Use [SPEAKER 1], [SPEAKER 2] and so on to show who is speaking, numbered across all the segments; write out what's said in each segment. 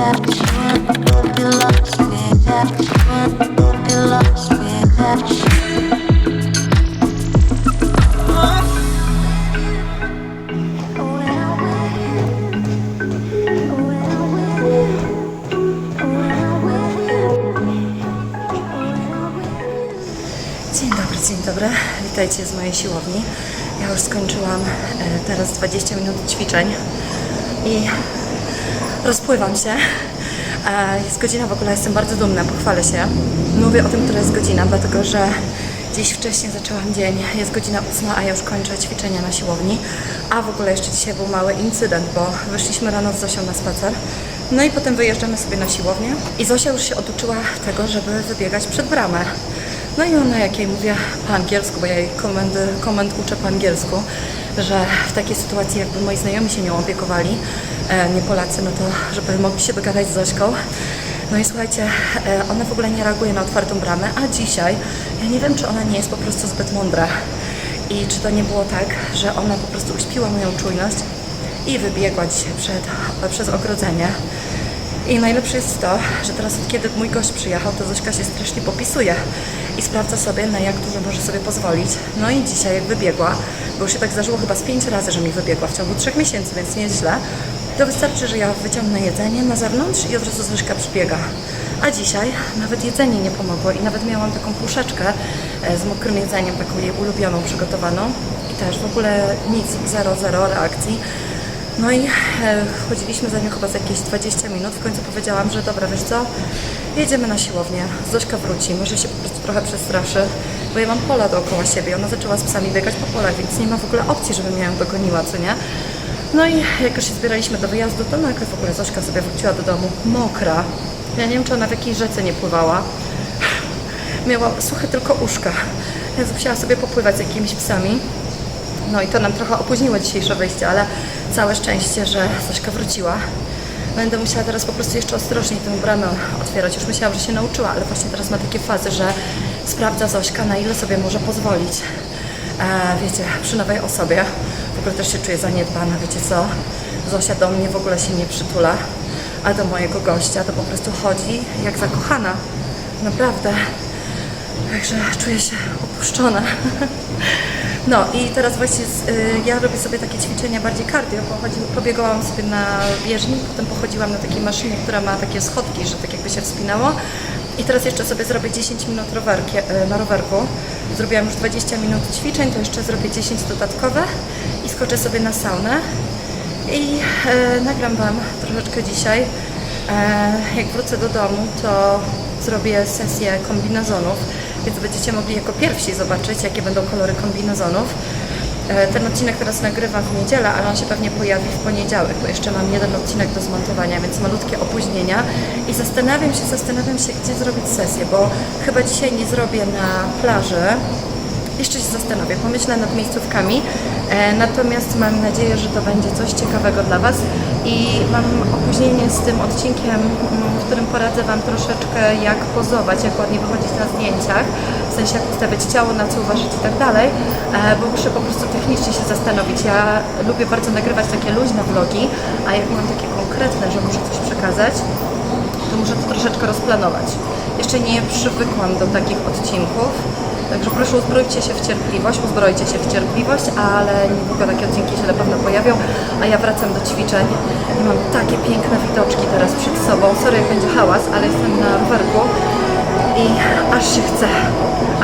[SPEAKER 1] Dzień dobry, dzień dobry. Witajcie z mojej siłowni. Ja już skończyłam e, teraz 20 minut ćwiczeń i rozpływam się. E, Jest godzina w ogóle, jestem bardzo dumna, pochwalę się. Mówię o tym, która jest godzina, dlatego że dziś wcześniej zaczęłam dzień. Jest godzina 8, a ja już kończę ćwiczenia na siłowni. A w ogóle jeszcze dzisiaj był mały incydent, bo wyszliśmy rano z Zosią na spacer. No i potem wyjeżdżamy sobie na siłownię i Zosia już się oduczyła tego, żeby wybiegać przed bramę. No i ona, jak jej mówię po angielsku, bo ja jej komendy, komend uczę po angielsku, że w takiej sytuacji jakby moi znajomi się nią opiekowali, nie Polacy, no to żeby mogli się dogadać z Zośką. No i słuchajcie, e, ona w ogóle nie reaguje na otwartą bramę, a dzisiaj ja nie wiem, czy ona nie jest po prostu zbyt mądra i czy to nie było tak, że ona po prostu uśpiła moją czujność i wybiegła dzisiaj przed, przez ogrodzenie. I najlepsze jest to, że teraz od kiedy mój gość przyjechał, to Zośka się strasznie popisuje i sprawdza sobie, na jak dużo może sobie pozwolić. No i dzisiaj jak wybiegła, bo już się tak zdarzyło chyba z pięć razy, że mi wybiegła w ciągu trzech miesięcy, więc nie jest źle, to wystarczy, że ja wyciągnę jedzenie na zewnątrz i od razu Zośka przybiega. A dzisiaj nawet jedzenie nie pomogło i nawet miałam taką puszeczkę e, z mokrym jedzeniem, taką jej ulubioną, przygotowaną i też w ogóle nic, zero, zero reakcji. No i e, chodziliśmy za nią chyba za jakieś 20 minut. W końcu powiedziałam, że dobra, wiesz co, jedziemy na siłownię. Zośka wróci, może się po prostu trochę przestraszy, bo ja mam pola dookoła siebie. Ona zaczęła z psami biegać po polach, więc nie ma w ogóle opcji, żebym ja ją dogoniła, co nie? No i jak już się zbieraliśmy do wyjazdu, to nagle w ogóle Zośka sobie wróciła do domu mokra. Ja nie wiem, czy ona w jakiejś rzece nie pływała. Miała suche tylko uszka, więc musiała sobie popływać z jakimiś psami. No i to nam trochę opóźniło dzisiejsze wyjście, ale całe szczęście, że Zośka wróciła. Będę musiała teraz po prostu jeszcze ostrożniej tę bramę otwierać. Już myślałam, że się nauczyła, ale właśnie teraz ma takie fazy, że sprawdza Zośka, na ile sobie może pozwolić. Wiecie, przy nowej osobie. W ogóle też się czuję zaniedbana, wiecie co? Zosia do mnie w ogóle się nie przytula, a do mojego gościa to po prostu chodzi jak zakochana. Naprawdę. Także czuję się opuszczona. No i teraz właśnie z, y, ja robię sobie takie ćwiczenia bardziej cardio, pochodzi, pobiegałam sobie na bieżni, potem pochodziłam na takiej maszynie, która ma takie schodki, że tak jakby się wspinało. I teraz jeszcze sobie zrobię 10 minut rowerki, y, na rowerku. Zrobiłam już 20 minut ćwiczeń, to jeszcze zrobię 10 dodatkowe i skoczę sobie na saunę. I e, nagram Wam troszeczkę dzisiaj. E, jak wrócę do domu, to zrobię sesję kombinezonów, więc będziecie mogli jako pierwsi zobaczyć, jakie będą kolory kombinezonów. E, ten odcinek teraz nagrywam w niedzielę, ale on się pewnie pojawi w poniedziałek, bo jeszcze mam jeden odcinek do zmontowania, więc malutkie opóźnienia. I zastanawiam się, zastanawiam się, gdzie zrobić sesję, bo chyba dzisiaj nie zrobię na plaży, jeszcze się zastanowię, pomyślę nad miejscówkami, e, natomiast mam nadzieję, że to będzie coś ciekawego dla Was. I mam opóźnienie z tym odcinkiem, mm, w którym poradzę Wam troszeczkę jak pozować, jak ładnie wychodzić na zdjęciach, sensie jak ustawiać ciało, na co uważać i tak dalej, e, bo muszę po prostu technicznie się zastanowić. Ja lubię bardzo nagrywać takie luźne vlogi, a jak mam takie konkretne, że muszę coś przekazać, to muszę to troszeczkę rozplanować. Jeszcze nie przywykłam do takich odcinków, także proszę uzbrójcie się w cierpliwość, uzbrojcie się w cierpliwość, ale niedługo takie odcinki się na pewno pojawią, a ja wracam do ćwiczeń i mam takie piękne widoczki teraz przed sobą. Sorry, jak będzie hałas, ale jestem na rowerku i aż się chce,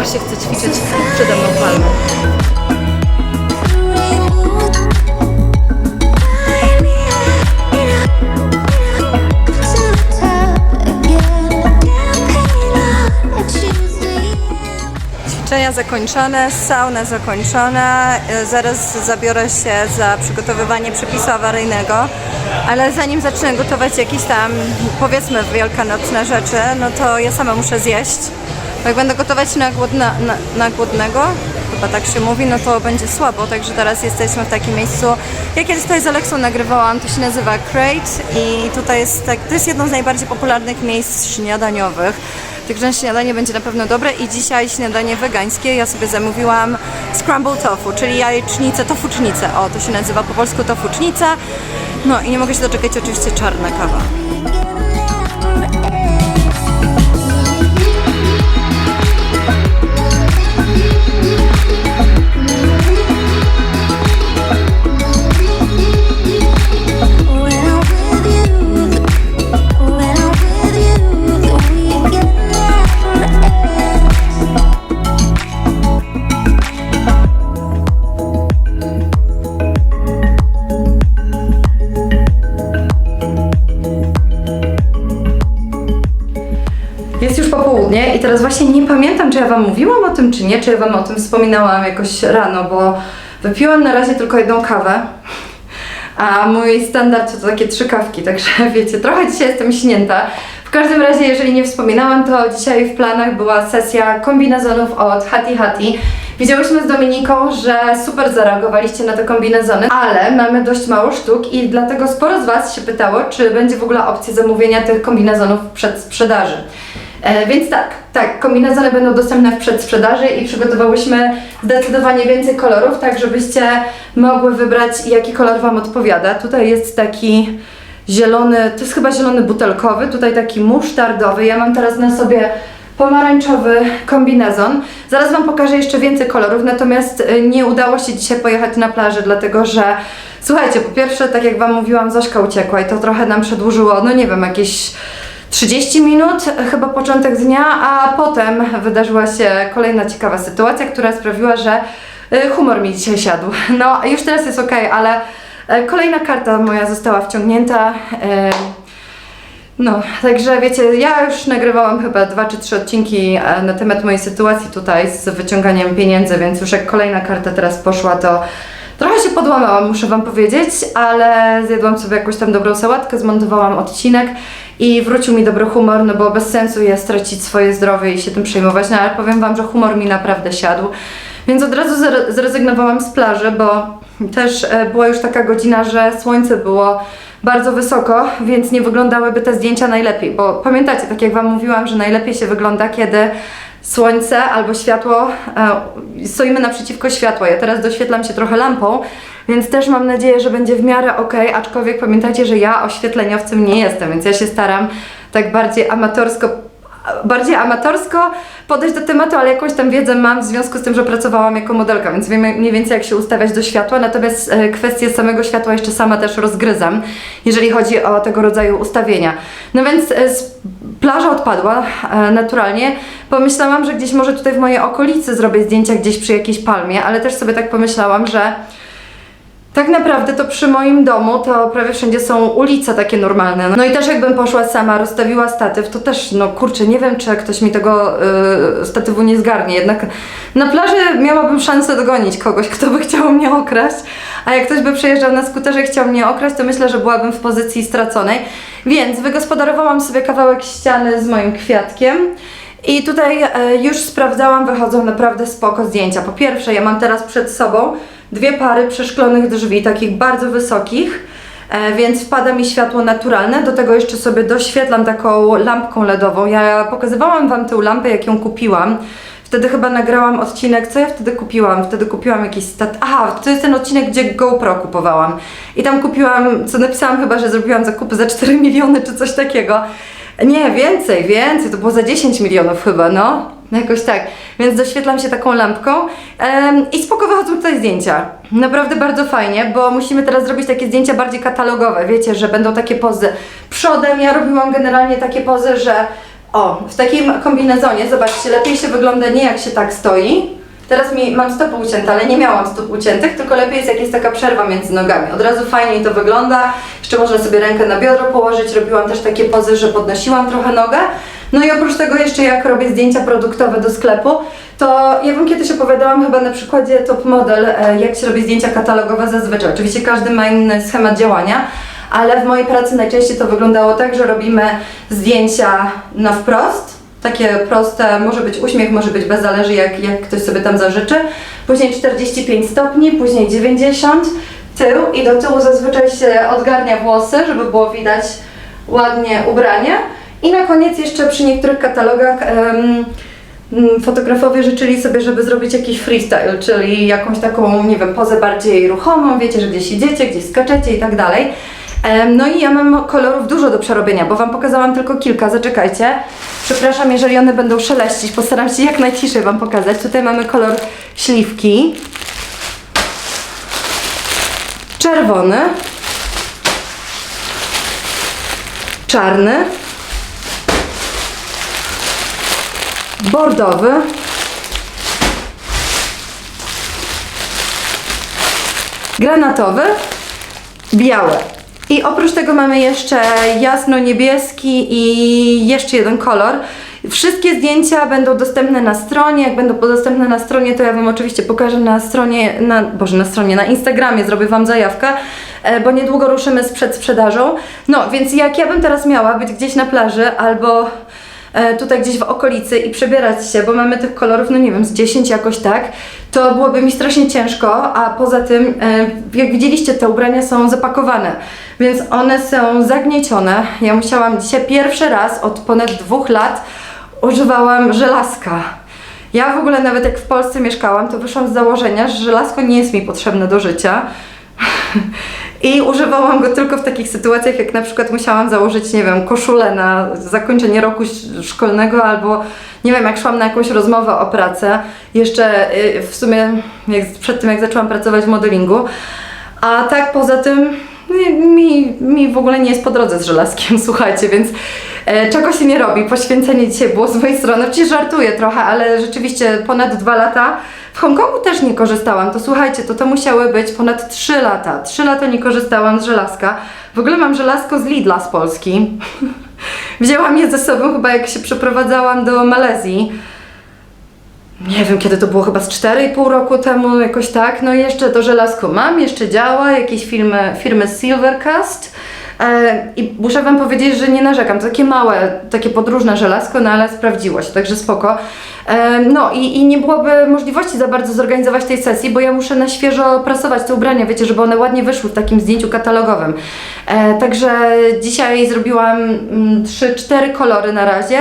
[SPEAKER 1] aż się chce ćwiczyć przede mną palmą. Ćwiczenia zakończone, sauna zakończona. E, Zaraz zabiorę się za przygotowywanie przepisu awaryjnego, ale zanim zacznę gotować jakieś tam, powiedzmy, wielkanocne rzeczy, no to ja sama muszę zjeść. Bo jak będę gotować na, głodna, na, na głodnego, chyba tak się mówi, no to będzie słabo. Także teraz jesteśmy w takim miejscu, jak kiedyś tutaj z Aleksą nagrywałam, to się nazywa Crate i tutaj jest tak, to jest jedno z najbardziej popularnych miejsc śniadaniowych. Także śniadanie będzie na pewno dobre i dzisiaj śniadanie wegańskie. Ja sobie zamówiłam scramble tofu, czyli jajecznicę, tofucznicę. O, to się nazywa po polsku tofucznica. No i nie mogę się doczekać oczywiście czarna kawa. Teraz właśnie nie pamiętam, czy ja Wam mówiłam o tym, czy nie, czy ja Wam o tym wspominałam jakoś rano, bo wypiłam na razie tylko jedną kawę, a mój standard to takie trzy kawki, także wiecie, trochę dzisiaj jestem śnięta. W każdym razie, jeżeli nie wspominałam, to dzisiaj w planach była sesja kombinezonów od Hati Hati. Widziałyśmy z Dominiką, że super zareagowaliście na te kombinezony, ale mamy dość mało sztuk i dlatego sporo z Was się pytało, czy będzie w ogóle opcja zamówienia tych kombinezonów przed sprzedaży. E, więc tak, tak, kombinezony będą dostępne w przedsprzedaży i przygotowałyśmy zdecydowanie więcej kolorów, tak żebyście mogły wybrać, jaki kolor Wam odpowiada. Tutaj jest taki zielony, to jest chyba zielony butelkowy, tutaj taki musztardowy. Ja mam teraz na sobie pomarańczowy kombinezon. Zaraz Wam pokażę jeszcze więcej kolorów, natomiast y, nie udało się dzisiaj pojechać na plażę, dlatego że słuchajcie, po pierwsze, tak jak Wam mówiłam, Zośka uciekła i to trochę nam przedłużyło, no nie wiem, jakieś 30 minut, chyba początek dnia, a potem wydarzyła się kolejna ciekawa sytuacja, która sprawiła, że y, humor mi dzisiaj siadł. No, już teraz jest ok, ale y, kolejna karta moja została wciągnięta. no, także wiecie, ja już nagrywałam chyba dwa czy trzy odcinki e, na temat mojej sytuacji tutaj z wyciąganiem pieniędzy, więc już jak kolejna karta teraz poszła, to trochę się podłamałam, muszę Wam powiedzieć, ale zjadłam sobie jakąś tam dobrą sałatkę, zmontowałam odcinek i wrócił mi dobry humor, no bo bez sensu jest stracić swoje zdrowie i się tym przejmować, no ale powiem Wam, że humor mi naprawdę siadł. Więc od razu zre- zrezygnowałam z plaży, bo też e, była już taka godzina, że słońce było bardzo wysoko, więc nie wyglądałyby te zdjęcia najlepiej, bo pamiętacie, tak jak Wam mówiłam, że najlepiej się wygląda, kiedy słońce albo światło, e, stoimy naprzeciwko światła. Ja teraz doświetlam się trochę lampą, więc też mam nadzieję, że będzie w miarę ok, aczkolwiek pamiętajcie, że ja oświetleniowcem nie jestem, więc ja się staram tak bardziej amatorsko bardziej amatorsko podejść do tematu, ale jakąś tam wiedzę mam w związku z tym, że pracowałam jako modelka, więc wiem mniej więcej jak się ustawiać do światła, natomiast e, kwestię samego światła jeszcze sama też rozgryzam, jeżeli chodzi o tego rodzaju ustawienia. No więc e, plaża odpadła e, naturalnie. Pomyślałam, że gdzieś może tutaj w mojej okolicy zrobię zdjęcia gdzieś przy jakiejś palmie, ale też sobie tak pomyślałam, że tak naprawdę to przy moim domu to prawie wszędzie są ulice takie normalne. No i też jakbym poszła sama, rozstawiła statyw, to też, no kurczę, nie wiem, czy ktoś mi tego y, statywu nie zgarnie. Jednak na plaży miałabym szansę dogonić kogoś, kto by chciał mnie okraść, a jak ktoś by przejeżdżał na skuterze i chciał mnie okraść, to myślę, że byłabym w pozycji straconej. Więc wygospodarowałam sobie kawałek ściany z moim kwiatkiem. I tutaj e, już sprawdzałam, wychodzą naprawdę spoko zdjęcia. Po pierwsze, ja mam teraz przed sobą dwie pary przeszklonych drzwi, takich bardzo wysokich, e, więc wpada mi światło naturalne. Do tego jeszcze sobie doświetlam taką lampką LEDową. Ja pokazywałam Wam tę lampę, jak ją kupiłam. Wtedy chyba nagrałam odcinek, co ja wtedy kupiłam? Wtedy kupiłam jakiś stat... Aha, to jest ten odcinek, gdzie GoPro kupowałam. I tam kupiłam, co napisałam chyba, że zrobiłam zakupy za 4 miliony czy coś takiego. Nie, więcej, więcej, to było za 10 milionów chyba, no. No Jakoś tak. Więc doświetlam się taką lampką i spoko wychodzą tutaj zdjęcia. Naprawdę bardzo fajnie, bo musimy teraz zrobić takie zdjęcia bardziej katalogowe. Wiecie, że będą takie pozy przodem. Ja robiłam generalnie takie pozy, że o, w takim kombinezonie, zobaczcie, lepiej się wygląda nie jak się tak stoi. Teraz mi, mam stopy ucięte, ale nie miałam stóp uciętych, tylko lepiej jest jak jest taka przerwa między nogami. Od razu fajniej to wygląda. Jeszcze można sobie rękę na biodro położyć. Robiłam też takie pozy, że podnosiłam trochę nogę. No i oprócz tego jeszcze jak robię zdjęcia produktowe do sklepu, to ja Wam kiedyś opowiadałam chyba na przykładzie Top Model, e, jak się robi zdjęcia katalogowe zazwyczaj. Oczywiście każdy ma inny schemat działania, ale w mojej pracy najczęściej to wyglądało tak, że robimy zdjęcia na wprost, takie proste, może być uśmiech, może być bez, zależy jak, jak ktoś sobie tam zażyczy. Później 45 stopni, później 90, tył i do tyłu zazwyczaj się odgarnia włosy, żeby było widać ładnie ubranie. I na koniec jeszcze przy niektórych katalogach mm, fotografowie życzyli sobie, żeby zrobić jakiś freestyle, czyli jakąś taką, nie wiem, pozę bardziej ruchomą, wiecie, że gdzieś idziecie, gdzieś skaczecie i tak dalej. No i ja mam kolorów dużo do przerobienia, bo Wam pokazałam tylko kilka, zaczekajcie. Przepraszam, jeżeli one będą szeleścić, postaram się jak najciszej Wam pokazać. Tutaj mamy kolor śliwki, czerwony, czarny, bordowy, granatowy, białe. I oprócz tego mamy jeszcze jasno-niebieski i jeszcze jeden kolor. Wszystkie zdjęcia będą dostępne na stronie. Jak będą dostępne na stronie, to ja Wam oczywiście pokażę na stronie, na, boże, na stronie, na Instagramie zrobię Wam zajawkę, e, bo niedługo ruszymy z przedsprzedażą. No, więc jak ja bym teraz miała być gdzieś na plaży albo tutaj gdzieś w okolicy i przebierać się, bo mamy tych kolorów, no nie wiem, z 10 jakoś tak, to byłoby mi strasznie ciężko, a poza tym, e, jak widzieliście, te ubrania są zapakowane, więc one są zagniecione. Ja musiałam dzisiaj pierwszy raz od ponad dwóch lat używałam żelazka. Ja w ogóle nawet jak w Polsce mieszkałam, to wyszłam z założenia, że żelazko nie jest mi potrzebne do życia. I używałam go tylko w takich sytuacjach, jak na przykład musiałam założyć, nie wiem, koszulę na zakończenie roku szkolnego, albo nie wiem, jak szłam na jakąś rozmowę o pracę, jeszcze y, w sumie jak, przed tym, jak zaczęłam pracować w modelingu. A tak poza tym mi- mi, mi w ogóle nie jest po drodze z żelazkiem, słuchajcie, więc e, czego się nie robi. Poświęcenie dzisiaj było z mojej strony. Oczywiście żartuję trochę, ale rzeczywiście ponad dwa lata. W Hongkongu też nie korzystałam. To słuchajcie, to to musiały być ponad 3 lata. 3 lata nie korzystałam z żelazka. W ogóle mam żelazko z Lidla z Polski. Wzięłam je ze sobą chyba jak się przeprowadzałam do Malezji. Nie wiem kiedy to było, chyba z 4,5 roku temu, jakoś tak. No i jeszcze to żelazko mam, jeszcze działa, jakieś firmy, firmy Silvercast. E, I muszę Wam powiedzieć, że nie narzekam. To takie małe, takie podróżne żelazko, no ale sprawdziło się, także spoko. E, no i, i nie byłoby możliwości za bardzo zorganizować tej sesji, bo ja muszę na świeżo prasować te ubrania, wiecie, żeby one ładnie wyszły w takim zdjęciu katalogowym. E, także dzisiaj zrobiłam mm, 3-4 kolory na razie.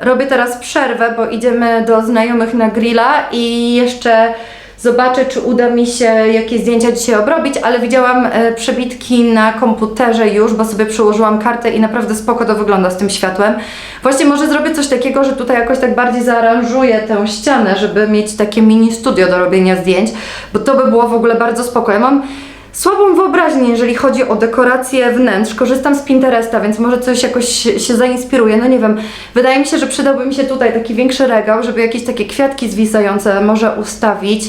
[SPEAKER 1] Robię teraz przerwę, bo idziemy do znajomych na grilla i jeszcze zobaczę, czy uda mi się jakieś zdjęcia dzisiaj obrobić, ale widziałam e, przebitki na komputerze już, bo sobie przełożyłam kartę i naprawdę spoko to wygląda z tym światłem. Właśnie może zrobię coś takiego, że tutaj jakoś tak bardziej zaaranżuję tę ścianę, żeby mieć takie mini studio do robienia zdjęć, bo to by było w ogóle bardzo spoko. Ja mam słabą wyobraźnię, jeżeli chodzi o dekorację wnętrz. Korzystam z Pinteresta, więc może coś jakoś się zainspiruje. No nie wiem, wydaje mi się, że przydałby mi się tutaj taki większy regał, żeby jakieś takie kwiatki zwisające może ustawić.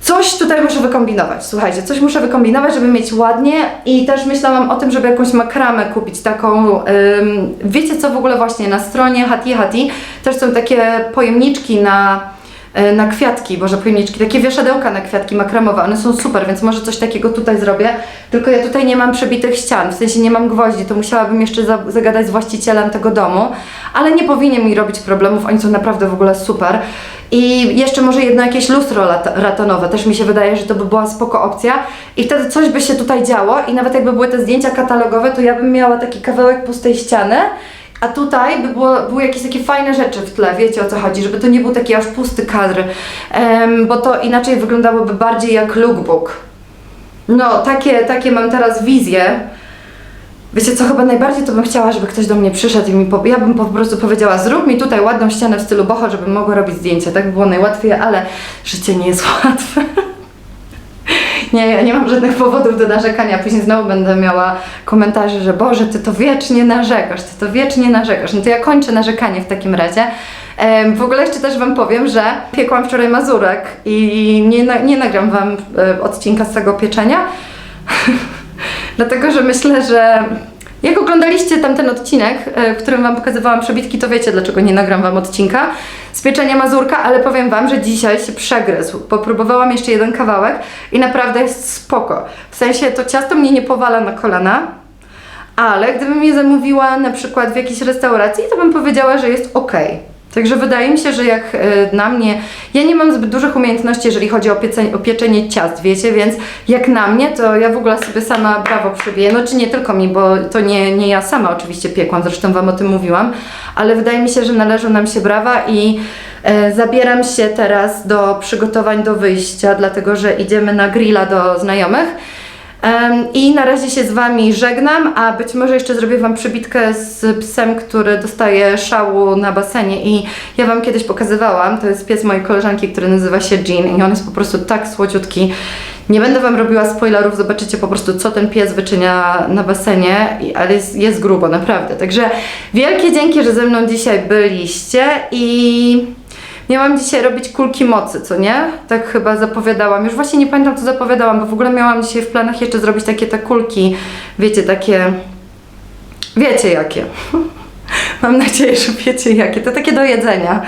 [SPEAKER 1] Coś tutaj muszę wykombinować, słuchajcie, coś muszę wykombinować, żeby mieć ładnie i też myślałam o tym, żeby jakąś makramę kupić, taką, wiecie co w ogóle właśnie na stronie Hati Hati też są takie pojemniczki na, na kwiatki, boże pojemniczki, takie wieszadełka na kwiatki makramowe, one są super, więc może coś takiego tutaj zrobię, tylko ja tutaj nie mam przebitych ścian, w sensie nie mam gwoździ, to musiałabym jeszcze za, zagadać z właścicielem tego domu, ale nie powinien mi robić problemów, oni są naprawdę w ogóle super. I jeszcze może jedno jakieś lustro ratonowe, też mi się wydaje, że to by była spoko opcja. I wtedy coś by się tutaj działo i nawet jakby były te zdjęcia katalogowe, to ja bym miała taki kawałek pustej ściany, a tutaj by było, były jakieś takie fajne rzeczy w tle, wiecie o co chodzi, żeby to nie był taki aż pusty kadr, em, bo to inaczej wyglądałoby bardziej jak lookbook. No, takie, takie mam teraz wizje. Wiecie co, chyba najbardziej to bym chciała, żeby ktoś do mnie przyszedł i mi po... ja bym po prostu powiedziała, zrób mi tutaj ładną ścianę w stylu boho, żebym mogła robić zdjęcia. Tak by było najłatwiej, ale życie nie jest łatwe. Nie, ja nie mam żadnych powodów do narzekania. Później znowu będę miała komentarze, że Boże, ty to wiecznie narzekasz, ty to wiecznie narzekasz. No to ja kończę narzekanie w takim razie. W ogóle jeszcze też Wam powiem, że piekłam wczoraj mazurek i nie, nie nagram Wam e, odcinka z tego pieczenia, dlatego że myślę, że jak oglądaliście tamten odcinek, e, w którym Wam pokazywałam przebitki, to wiecie, dlaczego nie nagram Wam odcinka z pieczenia mazurka, ale powiem Wam, że dzisiaj się przegryzł. Popróbowałam jeszcze jeden kawałek i naprawdę jest spoko. W sensie to ciasto mnie nie powala na kolana, ale gdybym je zamówiła na przykład w jakiejś restauracji, to bym powiedziała, że jest ok. Także wydaje mi się, że jak e, na mnie, ja nie mam zbyt dużych umiejętności, jeżeli chodzi o, piece, o pieczenie ciast, wiecie, więc jak na mnie, to ja w ogóle sobie sama brawo przybiję. No czy nie tylko mi, bo to nie, nie ja sama oczywiście piekłam, zresztą Wam o tym mówiłam, ale wydaje mi się, że należą nam się brawa i e, zabieram się teraz do przygotowań do wyjścia, dlatego że idziemy na grilla do znajomych. I na razie się z Wami żegnam, a być może jeszcze zrobię Wam przebitkę z psem, który dostaje szału na basenie i ja Wam kiedyś pokazywałam, to jest pies mojej koleżanki, który nazywa się Jean i on jest po prostu tak słodziutki. Nie będę Wam robiła spoilerów, zobaczycie po prostu co ten pies wyczynia na basenie, ale jest, jest grubo, naprawdę. Także wielkie dzięki, że ze mną dzisiaj byliście i... Miałam dzisiaj robić kulki mocy, co nie? Tak chyba zapowiadałam. Już właśnie nie pamiętam, co zapowiadałam, bo w ogóle miałam dzisiaj w planach jeszcze zrobić takie te kulki, wiecie, takie... Wiecie jakie. Mam nadzieję, że wiecie jakie. To takie do jedzenia.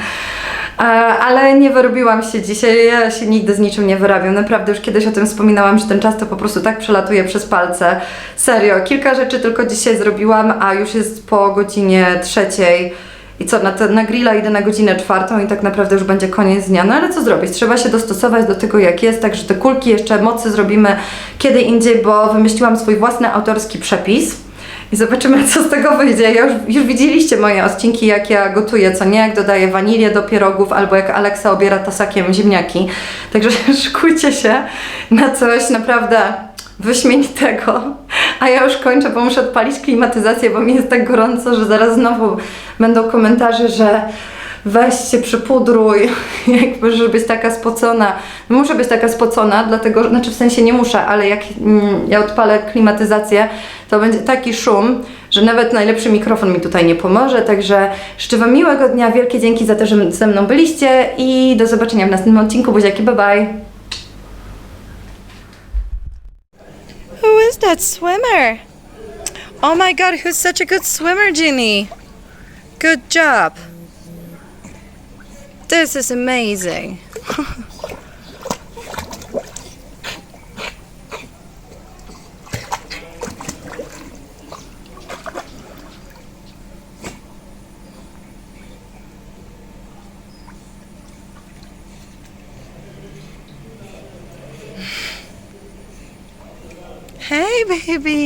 [SPEAKER 1] E, Ale nie wyrobiłam się dzisiaj, ja się nigdy z niczym nie wyrabiam. Naprawdę już kiedyś o tym wspominałam, że ten czas to po prostu tak przelatuje przez palce. Serio, kilka rzeczy tylko dzisiaj zrobiłam, a już jest po godzinie trzeciej. I co, na, te, na grilla idę na godzinę czwartą i tak naprawdę już będzie koniec dnia. No ale co zrobić? Trzeba się dostosować do tego, jak jest, także te kulki jeszcze mocy zrobimy kiedy indziej, bo wymyśliłam swój własny autorski przepis. I zobaczymy, co z tego wyjdzie. Ja już, już widzieliście moje odcinki, jak ja gotuję, co nie, jak dodaję wanilię do pierogów, albo jak Aleksa obiera tasakiem ziemniaki. Także szykujcie się na coś naprawdę wyśmienitego. A ja już kończę, bo muszę odpalić klimatyzację, bo mi jest tak gorąco, że zaraz znowu będą komentarze, że weź się przypudruj, jakby, żeby być taka spocona. No muszę być taka spocona, dlatego, znaczy w sensie nie muszę, ale jak mm, ja odpalę klimatyzację, to będzie taki szum, że nawet najlepszy mikrofon mi tutaj nie pomoże, także życzę Wam miłego dnia, wielkie dzięki za to, że ze mną byliście i do zobaczenia w następnym odcinku, buziaki, bye bye!
[SPEAKER 2] Is that swimmer? Oh my god, who's such a good swimmer, Ginny? Good job. This is amazing. baby.